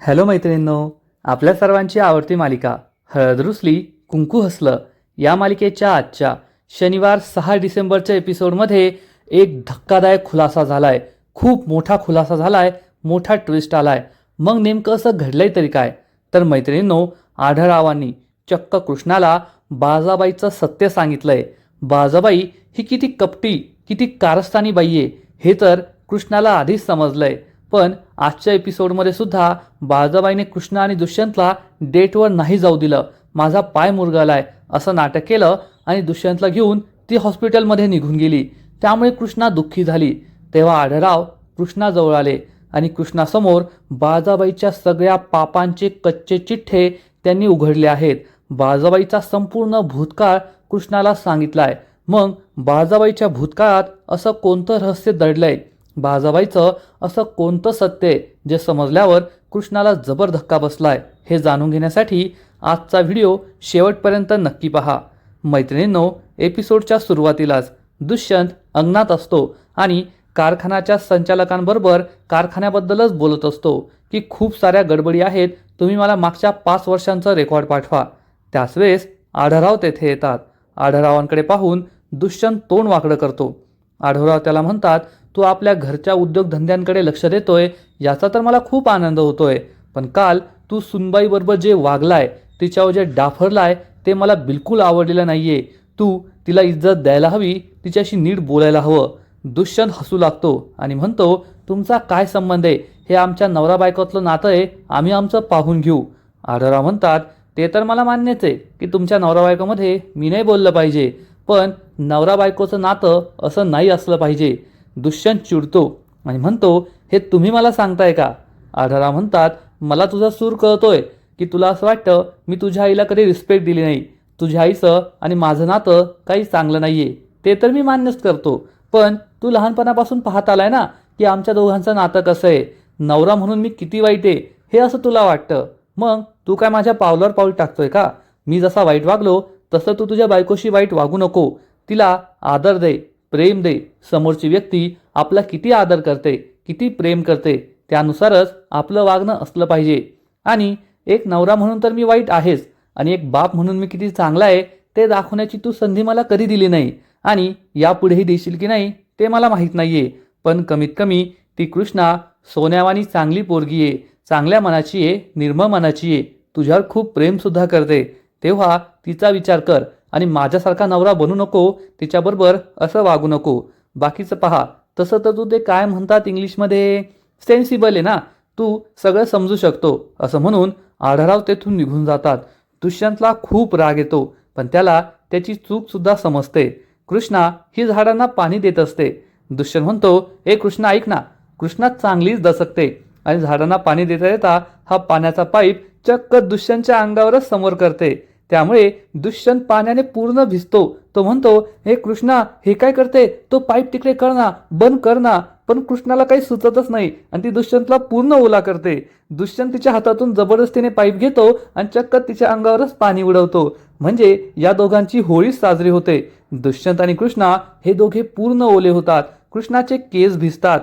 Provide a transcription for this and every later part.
Hello मैत्रिणींनो आपल्या सर्वांची आवडती मालिका हळद रुसली कुंकू हसलं या मालिकेच्या आजच्या शनिवार सहा डिसेंबरच्या एपिसोडमध्ये एक धक्कादायक खुलासा झालाय. खूप मोठा खुलासा झालाय मोठा ट्विस्ट आलाय. मग नेमकं असं घडलंय तरी काय? तर मैत्रिणींनो आढळरावांनी चक्क कृष्णाला बाजाबाईचं सत्य सांगितलंय. बाजाबाई ही किती कपटी किती कारस्थानी बाई आहे हे तर कृष्णाला आधीच समजलंय. पण आजच्या एपिसोडमध्ये सुद्धा बाजाबाईने कृष्ण आणि दुष्यंतला डेटवर नाही जाऊ दिलं. माझा पाय मुरगालाय असं नाटक केलं आणि दुष्यंतला घेऊन ती हॉस्पिटलमध्ये निघून गेली. त्यामुळे कृष्णा दुःखी झाली. तेव्हा आढळराव कृष्णाजवळ आले आणि कृष्णासमोर बाजाबाईच्या सगळ्या पापांचे कच्चे चिठ्ठे त्यांनी उघडले आहेत. बाजाबाईचा संपूर्ण भूतकाळ कृष्णाला सांगितलाय. मग बाजाबाईच्या भूतकाळात असं कोणतं रहस्य दडलंय? बाजाबाईचं असं कोणतं सत्य आहे जे समजल्यावर कृष्णाला जबर धक्का बसलाय हे जाणून घेण्यासाठी आजचा व्हिडिओ शेवटपर्यंत नक्की पहा. मैत्रिणींनो एपिसोडच्या सुरुवातीलाच दुष्यंत अंगणात असतो आणि कारखान्याच्या संचालकांबरोबर कारखान्याबद्दलच बोलत असतो की खूप साऱ्या गडबडी आहेत तुम्ही मला मागच्या पाच वर्षांचं रेकॉर्ड पाठवा. त्याच वेळेस आढराव तेथे येतात. आढरावांकडे पाहून दुष्यंत तोंड वाकडं करतो. आढराव त्याला म्हणतात तू आपल्या घरच्या उद्योगधंद्यांकडे लक्ष देतोय याचा तर मला खूप आनंद होतोय. पण काल तू सुनबाईबरोबर जे वागलाय तिच्यावर जे डाफरलाय ते मला बिलकुल आवडलेलं नाहीये. तू तिला इज्जत द्यायला हवी तिच्याशी नीट बोलायला हवं. दुष्यंत हसू लागतो आणि म्हणतो तुमचा काय संबंध आहे? हे आमच्या नवरा बायकोतलं नातं आहे आम्ही आमचं पाहून घेऊ. आढळराव म्हणतात ते तर मला मान्यच आहे की तुमच्या नवरा बायकोमध्ये मी नाही बोललं पाहिजे पण नवरा बायकोचं नातं असं नाही असलं पाहिजे. दुष्यंत चिडतो आणि म्हणतो हे तुम्ही मला सांगताय का? आढळराव म्हणतात मला तुझा सूर कळतोय की तुला असं वाटतं मी तुझ्या आईला कधी रिस्पेक्ट दिली नाही. तुझ्या आईचं आणि माझं नातं काही चांगलं नाही आहे ते तर मी मान्यच करतो. पण तू लहानपणापासून पाहत आलाय ना की आमच्या दोघांचं नातं कसं आहे? नवरा म्हणून मी किती वाईट आहे हे असं तुला वाटतं? मग तू काय माझ्या पावलावर पाऊल टाकतोय का? मी जसा वाईट वागलो तसं तू तुझ्या बायकोशी वाईट वागू नको. तिला आदर दे. प्रेम दे. समोरची व्यक्ती आपला किती आदर करते किती प्रेम करते त्यानुसारच आपलं वागणं असलं पाहिजे. आणि एक नवरा म्हणून तर मी वाईट आहेच आणि एक बाप म्हणून मी किती चांगला आहे ते दाखवण्याची तू संधी मला कधी दिली नाही. आणि यापुढेही देशील की नाही ते मला माहीत नाही आहे पण कमीत कमी ती कृष्णा सोन्यावानी चांगली पोरगी आहे चांगल्या मनाची आहे निर्मळ मनाची आहे. तुझ्यावर खूप प्रेमसुद्धा करते. तेव्हा तिचा विचार कर. आणि माझ्यासारखा नवरा बनू नको तिच्याबरोबर असं वागू नको. बाकीचं पहा तसं तर तू ते काय म्हणतात इंग्लिशमध्ये? सेन्सिबल आहे ना? तू सगळं समजू शकतो. असं म्हणून आढळराव तेथून निघून जातात. दुष्यंतला खूप राग येतो पण त्याला त्याची चूकसुद्धा समजते. कृष्णा ही झाडांना पाणी देत असते. दुष्यंत म्हणतो ए कृष्णा ऐक ना. कृष्णा चांगलीच दसकते आणि झाडांना पाणी देता देता हा पाण्याचा पाईप चक्क दुष्यंतच्या अंगावरच समोर करते. त्यामुळे दुष्यंत पाण्याने पूर्ण भिजतो. तो म्हणतो हे कृष्णा हे काय करते? तो पाईप तिकडे करना बंद करना पण कृष्णाला काही सुचतच नाही आणि ती दुष्यंतला पूर्ण ओला करते. दुष्यंत तिच्या हातातून जबरदस्तीने पाईप घेतो आणि चक्क तिच्या अंगावरच पाणी उडवतो. म्हणजे या दोघांची होळीच साजरी होते. दुष्यंत आणि कृष्णा हे दोघे पूर्ण ओले होतात. कृष्णाचे केस भिजतात.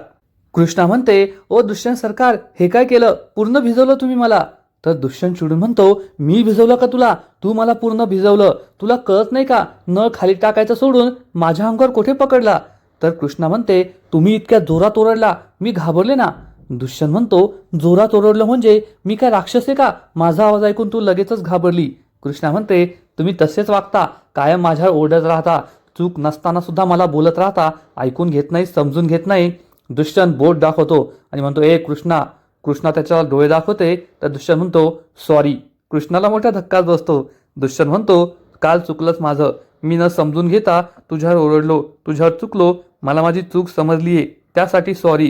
कृष्णा म्हणते ओ दुष्यंत सरकार हे काय केलं? पूर्ण भिजवलं तुम्ही मला. तर दुष्यंत चिडून म्हणतो मी भिजवलं का तुला? तू मला पूर्ण भिजवलं. तुला कळत नाही का? नळ खाली टाकायचं सोडून माझ्या अंगावर कुठे पकडला? तर कृष्णा म्हणते तुम्ही इतक्या जोरात ओरडला. मी घाबरले ना. दुष्यंत म्हणतो जोरात ओरडलं म्हणजे मी काय राक्षस आहे का? माझा आवाज ऐकून तू लगेचच घाबरली. कृष्णा म्हणते तुम्ही तसेच वागता. कायम माझ्यावर ओरडत राहता. चूक नसताना सुद्धा मला बोलत राहता. ऐकून घेत नाही समजून घेत नाही. दुष्यंत बोट दाखवतो आणि म्हणतो ए कृष्णा कृष्णा त्याच्यावर डोळे दाखवते तर दुष्यंत म्हणतो सॉरी कृष्णाला मोठा धक्काच बसतो. दुष्यंत म्हणतो काल चुकलंच माझं. मी न समजून घेता तुझ्यावर ओरडलो. तुझ्यावर चुकलो. मला माझी चूक समजली आहे त्यासाठी सॉरी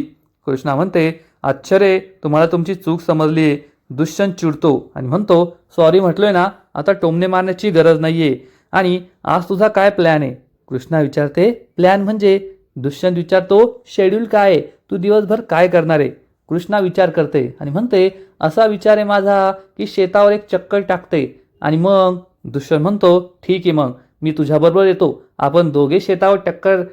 कृष्णा म्हणते आश्चर्य तुम्हाला तुमची चूक समजली आहे दुष्यंत चिडतो आणि म्हणतो सॉरी म्हटलोय ना आता टोमणे मारण्याची गरज नाही आहे आणि आज तुझा काय प्लॅन आहे? कृष्णा विचारते प्लॅन म्हणजे? दुष्यंत विचारतो शेड्यूल काय आहे? तू दिवसभर काय करणार आहे? कृष्णा विचार करते आणि म्हणते असा विचार आहे माझा की शेतावर एक चक्कर टाकते आणि मग दुष्यंत म्हणतो ठीक आहे मग मी तुझ्याबरोबर येतो. आपण दोघे शेतावर टक्कर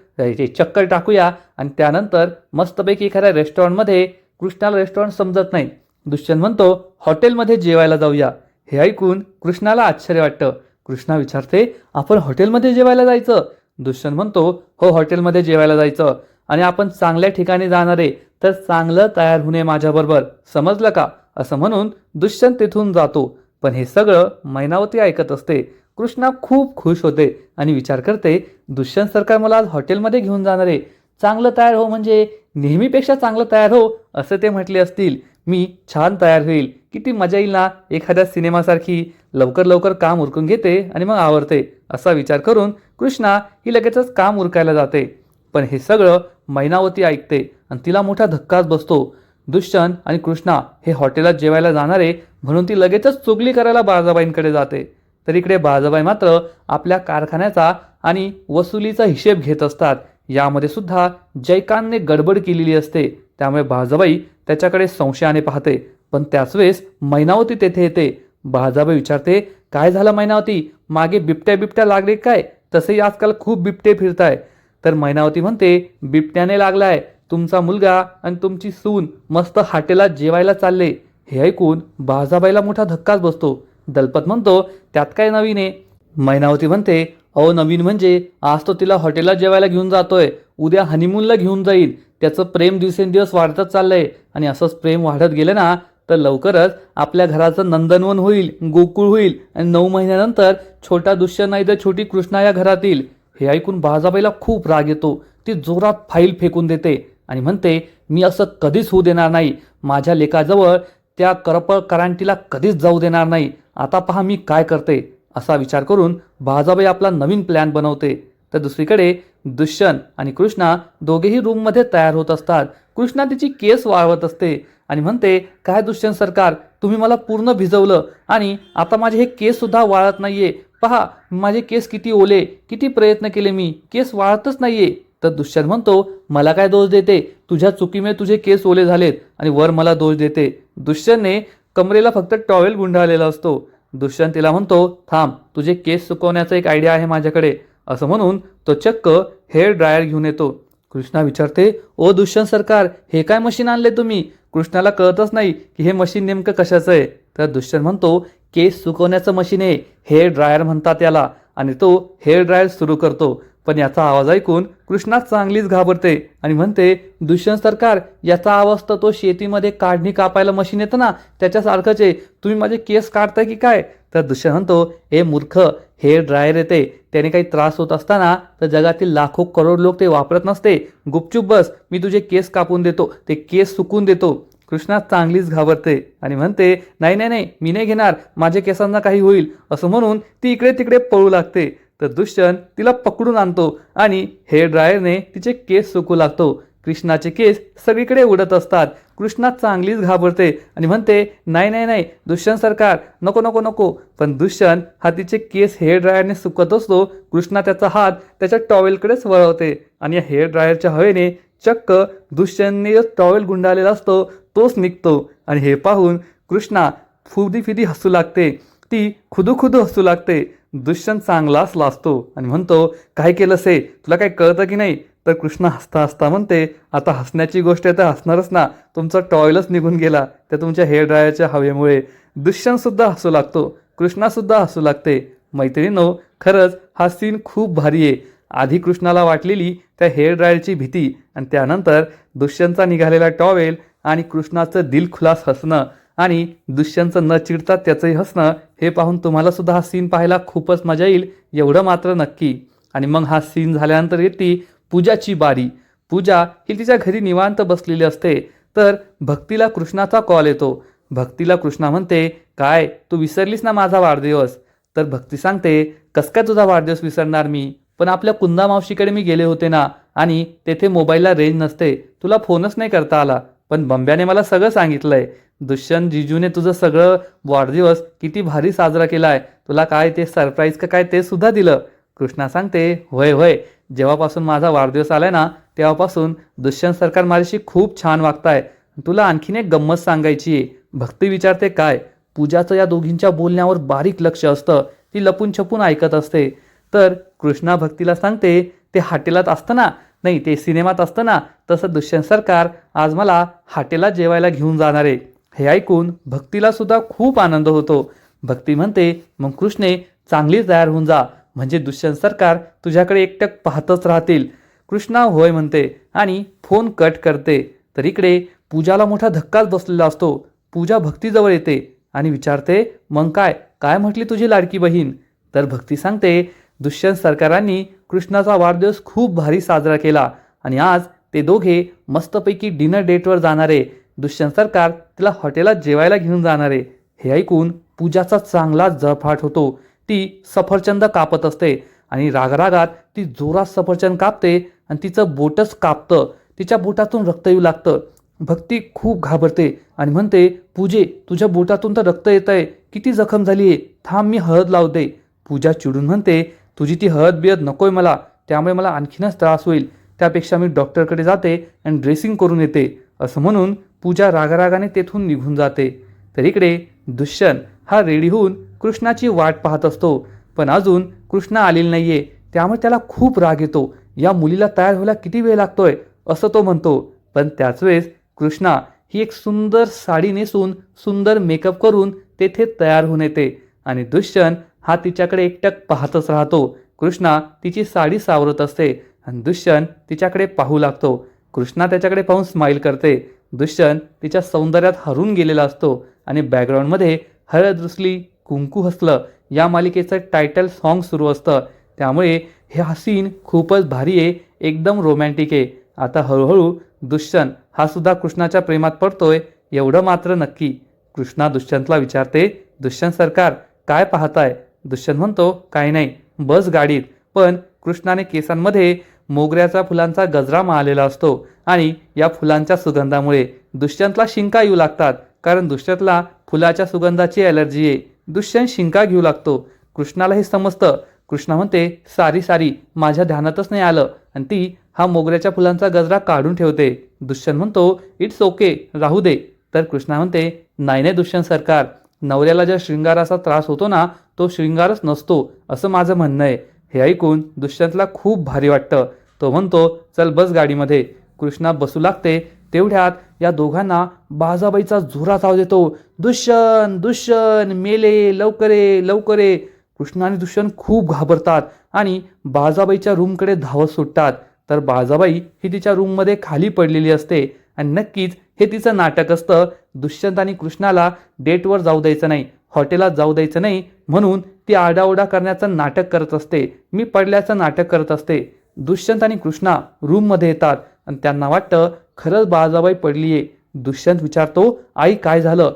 चक्कर टाकूया आणि त्यानंतर मस्तपैकी एखाद्या रेस्टॉरंटमध्ये कृष्णाला रेस्टॉरंट समजत नाही. दुष्यंत म्हणतो हॉटेलमध्ये जेवायला जाऊया. हे ऐकून कृष्णाला आश्चर्य वाटतं. कृष्णा विचारते आपण हॉटेलमध्ये जेवायला जायचं? दुष्यंत म्हणतो हो हॉटेलमध्ये जेवायला जायचं आणि आपण चांगल्या ठिकाणी जाणारे तर चांगलं तयार होणे माझ्याबरोबर समजलं का? असं म्हणून दुष्यंत तिथून जातो. पण हे सगळं मैनावती ऐकत असते. कृष्णा खूप खुश होते आणि विचार करते दुष्यंत सरकार मला आज हॉटेलमध्ये घेऊन जाणार आहे. चांगलं तयार हो म्हणजे नेहमीपेक्षा चांगलं तयार हो असं ते म्हटले असतील. मी छान तयार होईल. किती मजा येईल ना एखाद्या सिनेमासारखी. लवकर लवकर काम उरकून घेते आणि मग आवरते असा विचार करून कृष्णा ही लगेचच काम उरकायला जाते. पण हे सगळं मैनावती ऐकते आणि तिला मोठा धक्काच बसतो. दुष्यंत आणि कृष्णा हे हॉटेलात जेवायला जाणारे म्हणून ती लगेचच चुगली करायला बाळजाबाईंकडे जाते. तर इकडे बाळजाबाई मात्र आपल्या कारखान्याचा आणि वसुलीचा हिशेब घेत असतात. यामध्ये सुद्धा जयकांतने गडबड केलेली असते. त्यामुळे बाळाबाई त्याच्याकडे संशयाने पाहते. पण त्याच वेळेस मैनावती तेथे येते. बाळाबाई विचारते काय झालं मैनावती? मागे बिबट्या बिबट्या लागले काय? तसेही आजकाल खूप बिबटे फिरताय. तर मैनावती म्हणते बिबट्याने लागलाय तुमचा मुलगा आणि तुमची सून मस्त हाटेला जेवायला चालले. हे ऐकून बाजाबाईला मोठा धक्काच बसतो. दलपत म्हणतो त्यात काय नवीन आहे? मैनावती म्हणते अहो नवीन म्हणजे आज तो तिला हॉटेलात जेवायला घेऊन जातोय. उद्या हनीमूनला घेऊन जाईल. त्याचं प्रेम दिवसेंदिवस वाढतच चाललंय. आणि असंच प्रेम वाढत गेलं ना तर लवकरच आपल्या घराचं नंदनवन होईल गोकुळ होईल आणि नऊ महिन्यानंतर छोटा दुष्य नाही तर छोटी कृष्णा या घरातील हे ऐकून बाजाबाईला खूप राग येतो. ती जोरात फाईल फेकून देते आणि म्हणते मी असं कधीच होऊ देणार नाही. माझ्या लेकाजवळ त्या करपळ करांटीला कधीच जाऊ देणार नाही. आता पहा मी काय करते. असा विचार करून बाजाबाई आपला नवीन प्लॅन बनवते. तर दुसरीकडे दुष्यंत आणि कृष्णा दोघेही रूममध्ये तयार होत असतात. कृष्णा तिची केस वाळवत असते आणि म्हणते काय दुष्यंत सरकार तुम्ही मला पूर्ण भिजवलं आणि आता माझे हे केस सुद्धा वाळत नाहीये. पहा माझे केस किती ओले किती प्रयत्न केले मी केस वाळतच नाहीये. तर दुष्यंत म्हणतो मला काय दोष देते? तुझ्या चुकीमुळे तुझे केस ओले झालेत आणि वर मला दोष देते. दुष्यंतने कमरेला फक्त टॉवेल गुंडाळलेला असतो. दुष्यंत तिला म्हणतो थांब तुझे केस सुकवण्याचा एक आयडिया आहे माझ्याकडे. असं म्हणून तो चक्क हेअर ड्रायर घेऊन येतो. कृष्णा विचारते ओ दुष्यंत सरकार हे काय मशीन आणले तुम्ही? कृष्णाला कळतच नाही की हे मशीन नेमकं कशाचं आहे. तर दुष्यंत म्हणतो केस सुकवण्याचं मशीन आहे. हेअर ड्रायर म्हणतात याला आणि तो हेअर ड्रायर सुरू करतो. पण याचा आवाज ऐकून कृष्णा चांगलीच घाबरते आणि म्हणते दुष्यंत सरकार याचा आवाज तर तो शेतीमध्ये काढणी कापायला मशीन येतं ना त्याच्यासारखंच आहे. तुम्ही माझे केस काढताय की काय? तर दुष्यंत म्हणतो हे मूर्ख हेअर ड्रायर येते. त्याने काही त्रास होत असताना तर जगातील लाखो करोड लोक ते वापरत नसते. गुपचूप बस मी तुझे केस कापून देतो. ते केस सुकून देतो. कृष्णा चांगलीच घाबरते आणि म्हणते नाही नाही नाही मी नाही घेणार. माझ्या केसांना काही होईल. असं म्हणून ती इकडे तिकडे पळू लागते. तर दुष्यंत तिला पकडून आणतो आणि हेअर ड्रायरने तिचे केस सुकू लागतो. कृष्णाचे केस सगळीकडे उडत असतात. कृष्णा चांगलीच घाबरते आणि म्हणते नाही नाही नाही दुष्यंत सरकार नको नको नको. पण दुष्यंत हा तिचे केस हेअर ड्रायरने सुकत असतो. कृष्णा त्याचा हात त्याच्या टॉवेलकडेच वळवते आणि या हेअर ड्रायरच्या हवेने चक्क दुष्यंतने टॉवेल गुंडाळलेला असतो. तोच निघतो आणि हे पाहून कृष्णा फुदी फिदी हसू लागते. ती खुदू खुदू हसू लागते. दुष्यंत चांगलाच लाजतो आणि म्हणतो काय केलं से? तुला काय कळतं की नाही? तर कृष्णा हसता हसता म्हणते आता हसण्याची गोष्ट आहे तर हसणारच ना. तुमचा टॉयलच निघून गेला. त्या तुमच्या हेअर ड्रायरच्या हवेमुळे. दुष्यंतसुद्धा हसू लागतो. कृष्णासुद्धा हसू लागते. मैत्रिणीनो खरंच हा सीन खूप भारी आहे. आधी कृष्णाला वाटलेली त्या हेअर ड्रायरची भीती आणि त्यानंतर दुष्यंतचा निघालेला टॉवेल आणि कृष्णाचं दिलखुलास हसणं आणि दुष्यंतचं न चिडता त्याचंही हसणं हे पाहून तुम्हाला सुद्धा हा सीन पाहायला खूपच मजा येईल एवढं मात्र नक्की. आणि मग हा सीन झाल्यानंतर येते पूजाची बारी. पूजा ही तिच्या घरी निवांत बसलेली असते तर भक्तीला कृष्णाचा कॉल येतो. भक्तीला कृष्णा म्हणते काय तू विसरलीस ना माझा वाढदिवस? तर भक्ती सांगते कस काय तुझा वाढदिवस विसरणार मी? पण आपल्या कुंदा मावशीकडे मी गेले होते ना आणि तेथे मोबाईलला रेंज नसते. तुला फोनच नाही करता आला. पण बंब्याने मला सगळं सांगितलंय. दुष्यंत जिजूने तुझं सगळं वाढदिवस किती भारी साजरा केला आहे तुला काय ते सरप्राईज का काय ते सुद्धा दिलं. कृष्णा सांगते होय होय. जेव्हापासून माझा वाढदिवस आलाय ना तेव्हापासून दुष्यंत सरकार माझ्याशी खूप छान वागताय. तुला आणखीन एक गंमत सांगायची आहे. भक्ती विचारते काय? पूजाचं या दोघींच्या बोलण्यावर बारीक लक्ष असतं. ती लपून छपून ऐकत असते. तर कृष्णा भक्तीला सांगते ते हॉटेलात असतं ना नाही ते सिनेमात असतं ना तसं दुष्यंत सरकार आज मला हाटेला जेवायला घेऊन जाणार आहे. हे ऐकून भक्तीला सुद्धा खूप आनंद होतो. भक्ती म्हणते मग कृष्णे चांगली तयार होऊन जा. म्हणजे दुष्यंत सरकार तुझ्याकडे एकटक पाहतच राहतील. कृष्णा होय म्हणते आणि फोन कट करते. तर इकडे पूजाला मोठा धक्काच बसलेला असतो. पूजा भक्तीजवळ येते आणि विचारते मग काय? काय म्हटली तुझी लाडकी बहीण? तर भक्ती सांगते दुष्यंत सरकारांनी कृष्णाचा वाढदिवस खूप भारी साजरा केला. आणि आज ते दोघे मस्तपैकी डिनर डेटवर जाणारे. दुष्यंत सरकार तिला हॉटेलात जेवायला घेऊन जाणारे. हे ऐकून पूजाचा चांगला जळफाट होतो. ती सफरचंद कापत असते आणि रागरागात ती जोरात सफरचंद कापते आणि तिचं बोटच कापतं. तिच्या बोटातून रक्त येऊ लागतं. भक्ती खूप घाबरते आणि म्हणते पूजे तुझ्या बोटातून तर रक्त येत आहे किती जखम झाली आहे थांब मी हळद लावते. पूजा चिडून म्हणते तुझी ती हळद बियद नकोय मला त्यामुळे मला आणखीनच त्रास होईल. त्यापेक्षा मी डॉक्टरकडे जाते आणि ड्रेसिंग करून येते असं म्हणून पूजा रागारागाने तेथून निघून जाते. तर इकडे दुष्यंत हा रेडी होऊन कृष्णाची वाट पाहत असतो. पण अजून कृष्णा आलेला नाहीये त्यामुळे त्याला खूप राग येतो. या मुलीला तयार व्हायला किती वेळ लागतोय असं तो म्हणतो. पण त्याच वेळेस कृष्णा ही एक सुंदर साडी नेसून सुंदर मेकअप करून तेथे तयार होऊन येते. आणि दुष्यंत हा तिच्याकडे एकटक पाहतच राहतो. कृष्णा तिची साडी सावरत असते. आणि दुष्यंत तिच्याकडे पाहू लागतो. कृष्णा त्याच्याकडे पाहून स्माईल करते. दुष्यंत तिच्या सौंदर्यात हरून गेलेला असतो आणि बॅकग्राऊंडमध्ये हळद रुसली कुंकू हसलं. या मालिकेचं टायटल सॉन्ग सुरू असतं. त्यामुळे हे हा सीन खूपच भारी आहे. एकदम रोमॅन्टिक आहे. आता हळूहळू दुष्यंत हा सुद्धा कृष्णाच्या प्रेमात पडतोय. एवढं मात्र नक्की. कृष्णा दुष्यंतला विचारते दुष्यंत सरकार काय पाहताय? दुष्यंत म्हणतो काही नाही बस गाडीत. पण कृष्णाने केसांमध्ये मोगऱ्याचा फुलांचा गजरा मारलेला असतो आणि या फुलांच्या सुगंधामुळे दुष्यंतला शिंका येऊ लागतात. कारण दुष्यंतला फुलाच्या सुगंधाची ॲलर्जी आहे. दुष्यंत शिंका घेऊ लागतो. कृष्णाला हे समजतं. कृष्णा म्हणते सारी सारी माझ्या ध्यानातच नाही आलं. आणि ती हा मोगऱ्याच्या फुलांचा गजरा काढून ठेवते. दुष्यंत म्हणतो इट्स ओके राहू दे. तर कृष्णा म्हणते नाही नाही दुष्यंत सरकार नवऱ्याला ज्या शृंगाराचा त्रास होतो ना तो शृंगारच नसतो असं माझं म्हणणं आहे. हे ऐकून दुष्यंतला खूप भारी वाटतं. तो म्हणतो चल बस गाडीमध्ये. कृष्णा बसू लागते. तेवढ्यात या दोघांना बाजाबाईचा जोरात आवाज येतो दुष्यन दुष्यन मेले लवकरे लवकरे. कृष्ण आणि दुष्यंत खूप घाबरतात आणि बाजाबाईच्या रूमकडे धावत सुटतात. तर बाजाबाई ही तिच्या रूममध्ये खाली पडलेली असते. आणि नक्कीच हे तिचं नाटक असतं. दुष्यंत आणि कृष्णाला डेटवर जाऊ द्यायचं नाही हॉटेलात जाऊ द्यायचं नाही म्हणून ती आडाओडा करण्याचं नाटक करत असते. मी पडल्याचं नाटक करत असते. दुष्यंत आणि कृष्णा रूममध्ये येतात आणि त्यांना वाटतं खरंच बाळाजाबाई पडलीये. दुष्यंत विचारतो आई काय झालं?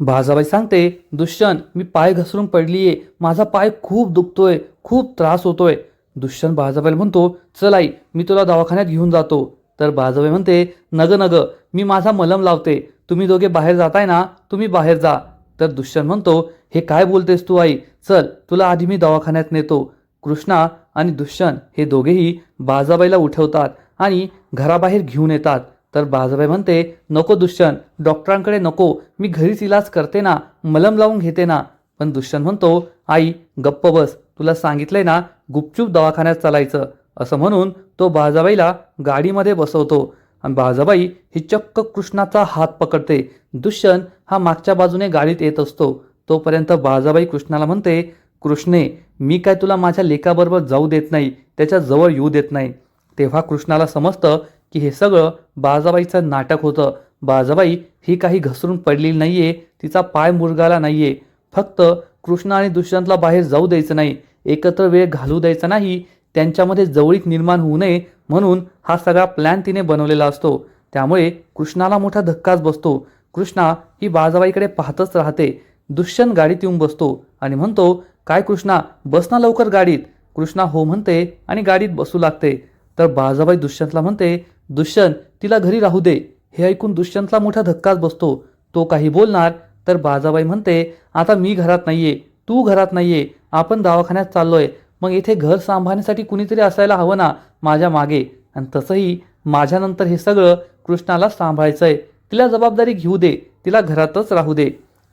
बाळाजाबाई सांगते दुष्यंत मी पाय घसरून पडलीये. माझा पाय खूप दुखतोय खूप त्रास होतोय. दुष्यंत बाळाजाबाईला म्हणतो चल आई मी तुला दवाखान्यात घेऊन जातो. तर बाळाजाबाई म्हणते नग नग मी माझा मलम लावते. तुम्ही दोघे बाहेर जाताय ना तुम्ही बाहेर जा. तर दुष्यंत म्हणतो हे काय बोलतेस तू आई? चल तुला आधी मी दवाखान्यात नेतो. कृष्णा आणि दुष्यंत हे दोघेही बाजाबाईला उठवतात आणि घराबाहेर घेऊन येतात. तर बाजाबाई म्हणते नको दुष्यंत डॉक्टरांकडे नको. मी घरीच इलाज करते ना मलम लावून घेते ना. पण दुष्यंत म्हणतो आई गप्प बस. तुला सांगितलंय ना गुपचूप दवाखान्यात चालायचं. असं म्हणून तो बाजाबाईला गाडीमध्ये बसवतो. आणि बाजाबाई ही चक्क कृष्णाचा हात पकडते. दुष्यंत हा मागच्या बाजूने गाडीत येत असतो. तोपर्यंत बाजाबाई कृष्णाला म्हणते कृष्णे मी काय तुला माझ्या लेकाबरोबर जाऊ देत नाही त्याच्याजवळ येऊ देत नाही. तेव्हा कृष्णाला समजतं की हे सगळं बाजाबाईचं नाटक होतं. बाजाबाई ही काही घसरून पडलेली नाहीये तिचा पाय मुरगाला नाहीये. फक्त कृष्ण आणि दुष्यंतला बाहेर जाऊ द्यायचं नाही. एकत्र वेळ घालू द्यायचा नाही. त्यांच्यामध्ये जवळीक निर्माण होऊ नये म्हणून हा सगळा प्लॅन तिने बनवलेला असतो. त्यामुळे कृष्णाला मोठा धक्काच बसतो. कृष्णा ही बाजाबाईकडे पाहतच राहते. दुष्यंत गाडीत येऊन बसतो आणि म्हणतो काय कृष्णा बस ना लवकर गाडीत. कृष्णा हो म्हणते आणि गाडीत बसू लागते. तर बाजाबाई दुष्यंतला म्हणते दुष्यंत तिला घरी राहू दे. हे ऐकून दुष्यंतला मोठा धक्काच बसतो. तो काही बोलणार तर बाजाबाई म्हणते आता मी घरात नाहीये. तू घरात नाहीये. आपण दवाखान्यात चाललोय. मग इथे घर सांभाळण्यासाठी कुणीतरी असायला हवं ना माझ्या मागे. आणि तसंही माझ्यानंतर हे सगळं कृष्णाला सांभाळायचं आहे तिला जबाबदारी घेऊ दे. तिला घरातच राहू दे.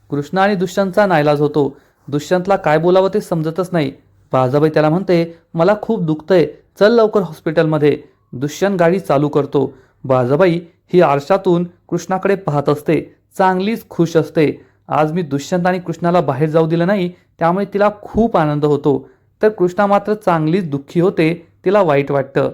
कृष्णा आणि दुष्यंतचा नाईलाज होतो. दुष्यंतला काय बोलावं ते समजतच नाही. बाजाबाई त्याला म्हणते मला खूप दुखतंय. चल लवकर हॉस्पिटलमध्ये. दुष्यंत गाडी चालू करतो. बाजाबाई ही आरशातून कृष्णाकडे पाहत असते. चांगलीच खुश असते. आज मी दुष्यंत आणि कृष्णाला बाहेर जाऊ दिलं नाही त्यामुळे तिला खूप आनंद होतो. तर कृष्णा मात्र चांगलीच दुःखी होते तिला वाईट वाटतं.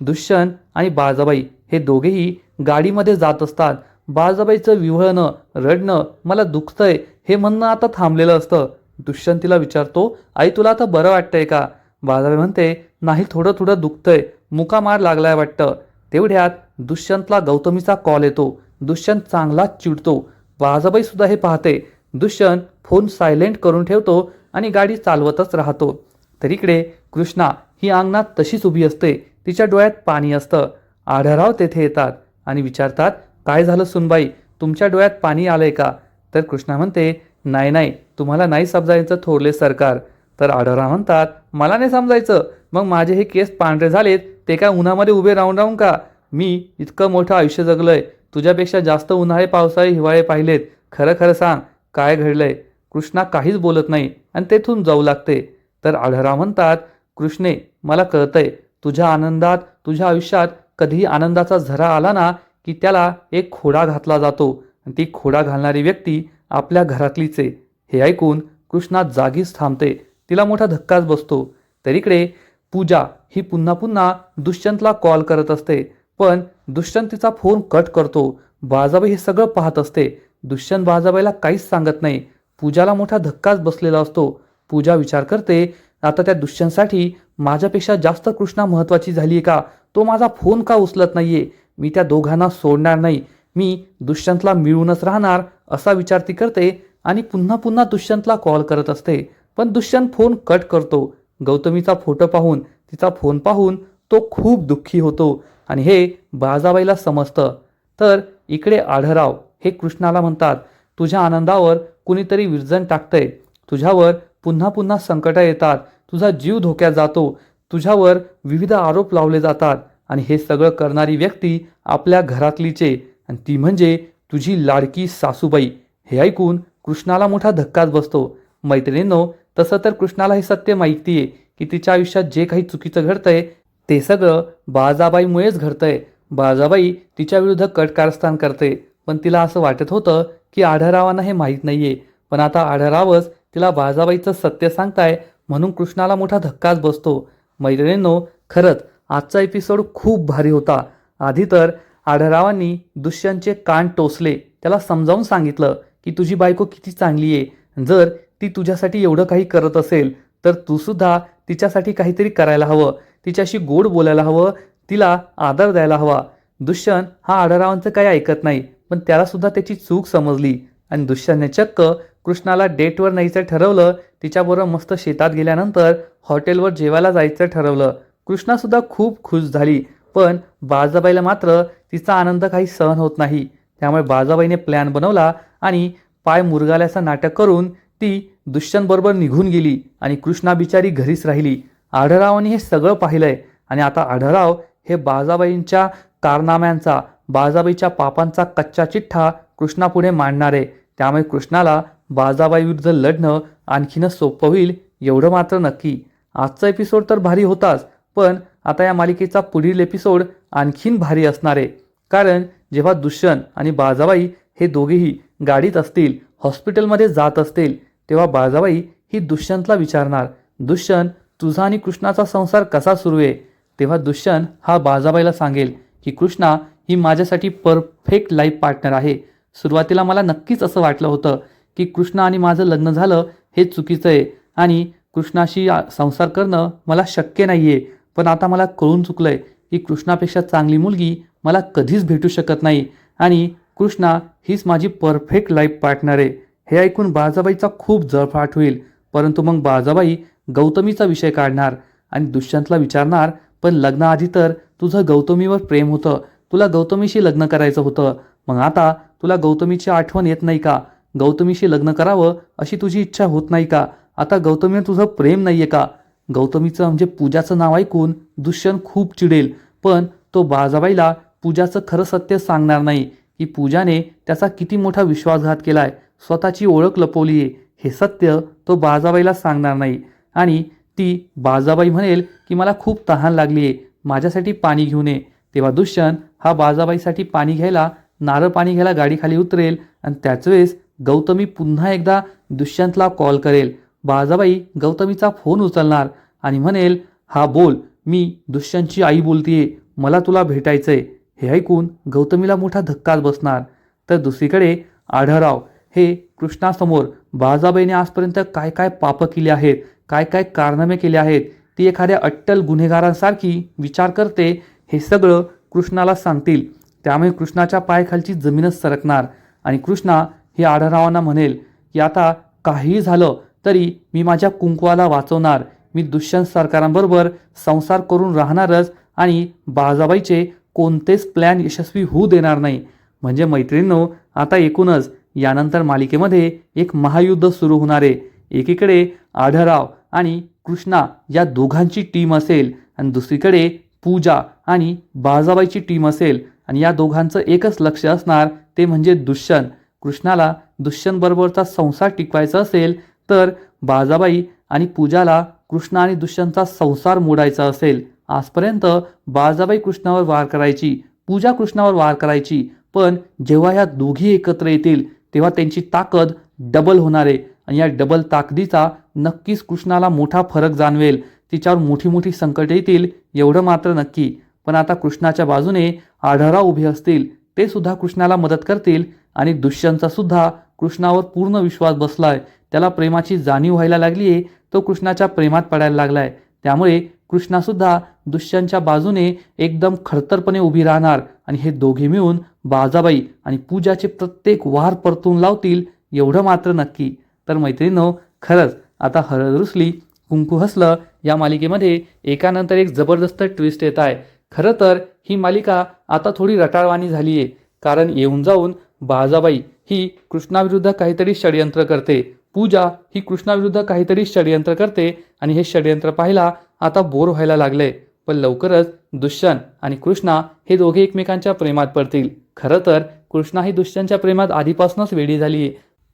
दुष्यंत आणि बाळजाबाई हे दोघेही गाडीमध्ये जात असतात. बाळजाबाईचं विव्हळणं रडणं मला दुखतंय हे म्हणणं आता थांबलेलं असतं. दुष्यंत तिला विचारतो आई तुला आता बरं वाटतंय का? बाळजाबाई म्हणते नाही थोडं थोडं दुखतंय. मुका मार लागलाय वाटतं. तेवढ्यात दुष्यंतला गौतमीचा कॉल येतो. दुष्यंत चांगलाच चिडतो. बाळजाबाई सुद्धा हे पाहते. दुष्यंत फोन सायलेंट करून ठेवतो आणि गाडी चालवतच राहतो. तर इकडे कृष्णा ही अंगणात तशीच उभी असते. तिच्या डोळ्यात पाणी असतं. आढळराव तेथे येतात आणि विचारतात काय झालं सुनबाई? तुमच्या डोळ्यात पाणी आलंय का? तर कृष्णा म्हणते नाही नाही तुम्हाला नाही समजायचं थोरले सरकार. तर आढळराव म्हणतात मला नाही समजायचं. मग माझे हे केस पांढरे झालेत ते काय उन्हामध्ये उभे राहून राहून का? मी इतकं मोठं आयुष्य जगलंय. तुझ्यापेक्षा जास्त उन्हाळे पावसाळे हिवाळे पाहिलेत. खरं खरं सांग काय घडलंय? कृष्णा काहीच बोलत नाही आणि तेथून जाऊ लागते. तर आढळराव म्हणतात कृष्णे मला कळतंय तुझ्या आनंदात तुझ्या आयुष्यात कधीही आनंदाचा झरा आला ना की त्याला एक खोडा घातला जातो. आणि ती खोडा घालणारी व्यक्ती आपल्या घरातलीच आहे. हे ऐकून कृष्णा जागीच थांबते. तिला मोठा धक्काच बसतो. तर इकडे पूजा ही पुन्हा पुन्हा दुष्यंतला कॉल करत असते. पण दुष्यंत तिचा फोन कट करतो. बाजाबाई हे सगळं पाहत असते. दुष्यंत बाजाबाईला काहीच सांगत नाही. पूजाला मोठा धक्काच बसलेला असतो. पूजा विचार करते आता त्या दुष्यंतसाठी माझ्यापेक्षा जास्त कृष्णा महत्वाची झाली आहे का? तो माझा फोन का उचलत नाहीये? मी त्या दोघांना सोडणार नाही. मी दुष्यंतला मिळूनच राहणार असा विचार ती करते आणि पुन्हा पुन्हा दुष्यंतला कॉल करत असते. पण दुष्यंत फोन कट करतो. गौतमीचा फोटो पाहून तिचा फोन पाहून तो खूप दुःखी होतो आणि हे बाजाबाईला समजतं. तर इकडे आढराव हे कृष्णाला म्हणतात तुझ्या आनंदावर कुणीतरी विरजण टाकतंय. तुझ्यावर पुन्हा पुन्हा संकटं येतात. तुझा जीव धोक्यात जातो. तुझ्यावर विविध आरोप लावले जातात. आणि हे सगळं करणारी व्यक्ती आपल्या घरातलीचे. आणि ती म्हणजे तुझी लाडकी सासूबाई. हे ऐकून कृष्णाला मोठा धक्काच बसतो. मैत्रिणींनो तसं तर कृष्णाला हे सत्य माहिती आहे की तिच्या आयुष्यात जे काही चुकीचं घडतंय ते सगळं बाळजाबाईमुळेच घडतंय. बाळजाबाई तिच्या विरुद्ध कट कारस्थान करते. पण तिला असं वाटत होतं की आढळरावांना हे माहीत नाहीये. पण आता आढळरावच तिला बाळजाबाईचं सत्य सांगताय म्हणून कृष्णाला मोठा धक्काच बसतो. मैत्रिणींनो खरंच आजचा एपिसोड खूप भारी होता. आधी तर आढरावांनी दुष्यंतचे कान टोचले. त्याला समजावून सांगितलं की तुझी बायको किती चांगली आहे. जर ती तुझ्यासाठी एवढं काही करत असेल तर तू सुद्धा तिच्यासाठी काहीतरी करायला हवं. तिच्याशी गोड बोलायला हवं. तिला आदर द्यायला हवा. दुष्यंत हा आढरावांचं काही ऐकत नाही पण त्यालासुद्धा त्याची चूक समजली. आणि दुष्यंतने चक्क कृष्णाला डेटवर न्यायचं ठरवलं तिच्याबरोबर मस्त शेतात गेल्यानंतर हॉटेलवर जेवायला जायचं ठरवलं. कृष्णासुद्धा खूप खुश झाली पण बाजाबाईला मात्र तिचा आनंद काही सहन होत नाही. त्यामुळे बाजाबाईने प्लॅन बनवला आणि पाय मुरगाल्याचं नाटक करून ती दुष्यंतबरोबर निघून गेली आणि कृष्णा बिचारी घरीच राहिली. आढळरावांनी हे सगळं पाहिलंय आणि आता आढळराव हे बाजाबाईंच्या कारनाम्यांचा बाजाबाईच्या पापांचा कच्चा चिठ्ठा कृष्णापुढे मांडणार. आहे त्यामुळे कृष्णाला बाजाबाईविरुद्ध लढणं आणखीनच सोपं होईल एवढं मात्र नक्की. आजचा एपिसोड तर भारी होताच पण आता या मालिकेचा पुढील एपिसोड आणखीन भारी असणार. आहे कारण जेव्हा दुष्यंत आणि बाजाबाई हे दोघेही गाडीत असतील हॉस्पिटलमध्ये जात असतील तेव्हा बाजाबाई ही दुष्यंतला विचारणार दुष्यंत तुझा आणि कृष्णाचा संसार कसा सुरू आहे? तेव्हा दुष्यंत हा बाजाबाईला सांगेल की कृष्णा ही माझ्यासाठी परफेक्ट लाईफ पार्टनर आहे. सुरुवातीला मला नक्कीच असं वाटलं होतं की कृष्णा आणि माझं लग्न झालं हे चुकीचं आहे. आणि कृष्णाशी संसार करणं मला शक्य नाही आहे पण आता मला कळून चुकलं आहे की कृष्णापेक्षा चांगली मुलगी मला कधीच भेटू शकत नाही. आणि कृष्णा हीच माझी परफेक्ट लाईफ पार्टनर आहे. हे ऐकून बाळजाबाईचा खूप जळफाट होईल. परंतु मग बाळजाबाई गौतमीचा विषय काढणार आणि दुष्यंतला विचारणार पण लग्नाआधी तर तुझं गौतमीवर प्रेम होतं. तुला गौतमीशी लग्न करायचं होतं. मग आता तुला गौतमीची आठवण येत नाही का? गौतमीशी लग्न करावं अशी तुझी इच्छा होत नाही का? आता गौतमीवर तुझं प्रेम नाही आहे का? गौतमीचं म्हणजे पूजाचं नाव ऐकून दुष्यंत खूप चिडेल पण तो बाजाबाईला पूजाचं खरं सत्य सांगणार नाही की पूजाने त्याचा किती मोठा विश्वासघात केलाय स्वतःची ओळख लपवली आहे हे सत्य तो बाजाबाईला सांगणार नाही. आणि ती बाजाबाई म्हणेल की मला खूप तहान लागली आहे माझ्यासाठी पाणी घेऊन ये. तेव्हा दुष्यंत हा बाजाबाईसाठी पाणी घ्यायला नारळ पाणी घ्यायला गाडीखाली उतरेल आणि त्याच वेळेस गौतमी पुन्हा एकदा दुष्यंतला कॉल करेल. बाजाबाई गौतमीचा फोन उचलणार आणि म्हणेल हा बोल मी दुष्यंतची आई बोलतीये मला तुला भेटायचंय. हे ऐकून गौतमीला मोठा धक्काच बसणार. तर दुसरीकडे आढळराव हे कृष्णासमोर बाजाबाईने आजपर्यंत काय काय पापं केली आहेत काय काय कारनामे केले आहेत ती एखाद्या अट्टल गुन्हेगारांसारखी विचार करते हे सगळं कृष्णाला सांगतील. त्यामुळे कृष्णाच्या पायाखालची जमीनच सरकणार आणि कृष्णा हे आढळरावांना म्हणेल की आता काहीही झालं तरी मी माझ्या कुंकवाला वाचवणार. मी दुष्यंत सरकारांबरोबर संसार करून राहणारच आणि बाळजाबाईचे कोणतेच प्लॅन यशस्वी होऊ देणार नाही. म्हणजे मैत्रिणींनो आता एकूणच यानंतर मालिकेमध्ये एक महायुद्ध सुरू होणार आहे. एकीकडे आढळराव आणि कृष्णा या दोघांची टीम असेल आणि दुसरीकडे पूजा आणि बाळजाबाईची टीम असेल आणि या दोघांचं एकच लक्ष असणार ते म्हणजे दुष्यंत. कृष्णाला दुष्यंतबरोबरचा संसार टिकवायचा असेल तर बाजाबाई आणि पूजाला कृष्ण आणि दुष्यंतचा संसार मोडायचा असेल. आजपर्यंत बाळजाबाई कृष्णावर वार करायची पूजा कृष्णावर वार करायची पण जेव्हा ह्या दोघी एकत्र येतील तेव्हा त्यांची ताकद डबल होणार आहे. आणि या डबल ताकदीचा नक्कीच कृष्णाला मोठा फरक जाणवेल. तिच्यावर मोठी मोठी संकट येतील एवढं मात्र नक्की. पण आता कृष्णाच्या बाजूने आढळराव उभे असतील ते सुद्धा कृष्णाला मदत करतील. आणि दुष्यंतचा सुद्धा कृष्णावर पूर्ण विश्वास बसलाय. त्याला प्रेमाची जाणीव व्हायला लागली आहे तो कृष्णाच्या प्रेमात पडायला लागलाय. त्यामुळे कृष्णासुद्धा दुष्यंतच्या बाजूने एकदम खडतरपणे उभी राहणार आणि हे दोघे मिळून बाजाबाई आणि पूजाचे प्रत्येक वार परतून लावतील एवढं मात्र नक्की. तर मैत्रिणींनो खरंच आता हळद रुसली कुंकू हसलं या मालिकेमध्ये एकानंतर एक जबरदस्त ट्विस्ट येत आहे. खरं तर ही मालिका आता थोडी रटाळवाणी झाली आहे कारण येऊन जाऊन बाजाबाई ही कृष्णाविरुद्ध काहीतरी षडयंत्र करते. पूजा ही कृष्णाविरुद्ध काहीतरी षडयंत्र करते आणि हे षडयंत्र पाहायला आता बोर व्हायला लागले. पण लवकरच दुष्यंत आणि कृष्णा हे दोघे एकमेकांच्या प्रेमात पडतील. खरं तर कृष्णा ही दुष्यंतच्या प्रेमात आधीपासूनच वेडी झाली.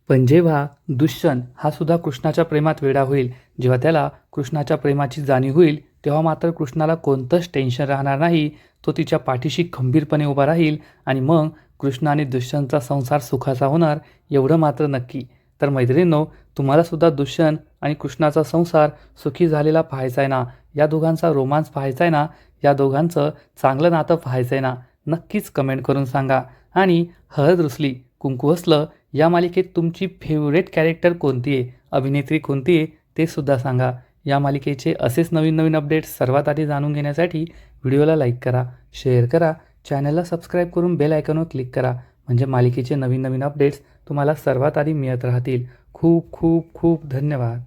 पण जेव्हा दुष्यंत हा सुद्धा कृष्णाच्या प्रेमात वेडा होईल जेव्हा त्याला कृष्णाच्या प्रेमाची जाणीव होईल तेव्हा मात्र कृष्णाला कोणतंच टेन्शन राहणार नाही. तो तिच्या पाठीशी खंबीरपणे उभा राहील आणि मग कृष्ण आणि दुष्यंतचा संसार सुखाचा होणार एवढं मात्र नक्की. तर मैत्रिणींनो तुम्हालासुद्धा दुष्यंत आणि कृष्णाचा संसार सुखी झालेला पाहायचा आहे ना? या दोघांचा रोमांस पाहायचा आहे ना? या दोघांचं चांगलं नातं पाहायचं आहे ना? नक्कीच कमेंट करून सांगा. आणि हळद रुसली कुंकू असलं या मालिकेत तुमची फेवरेट कॅरेक्टर कोणती आहे अभिनेत्री कोणती आहे ते सुद्धा सांगा. या मालिकेचे असेच नवीन नवीन अपडेट्स सर्वात आधी जाणून घेण्यासाठी व्हिडिओला लाईक करा शेअर करा चॅनलला सबस्क्राईब करून बेल आयकॉनवर क्लिक करा. म्हणजे मालिकेचे नवीन नवीन अपडेट्स तुम्हाला सर्वात आधी मिळत राहतील. खूप खूप खूप धन्यवाद.